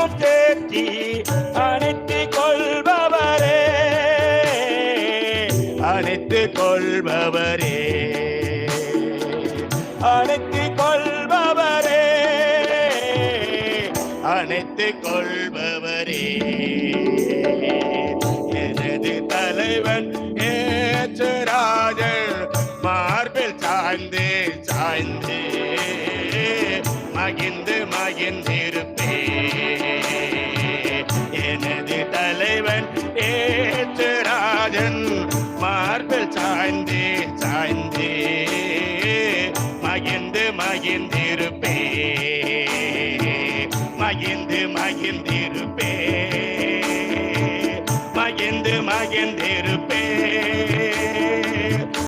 அனைத்தையும் தேற்றி அனைத்து கொள்பவரே. அனைத்து கொள்பவரே. அனைத்து கொள்பவரே. அனைத்து கொள்பவரே. எனது தலைவன் ஏச்சராஜர் மார்பில் சாய்ந்து சாய்ந்து மகிழ்ந்து மகிழ்ந்திருப்பேன். மகிழ்ந்திருப்பே. மகிழ்ந்து மகிழ்ந்திருப்பே. மகிழ்ந்து மகிழ்ந்திருப்பே.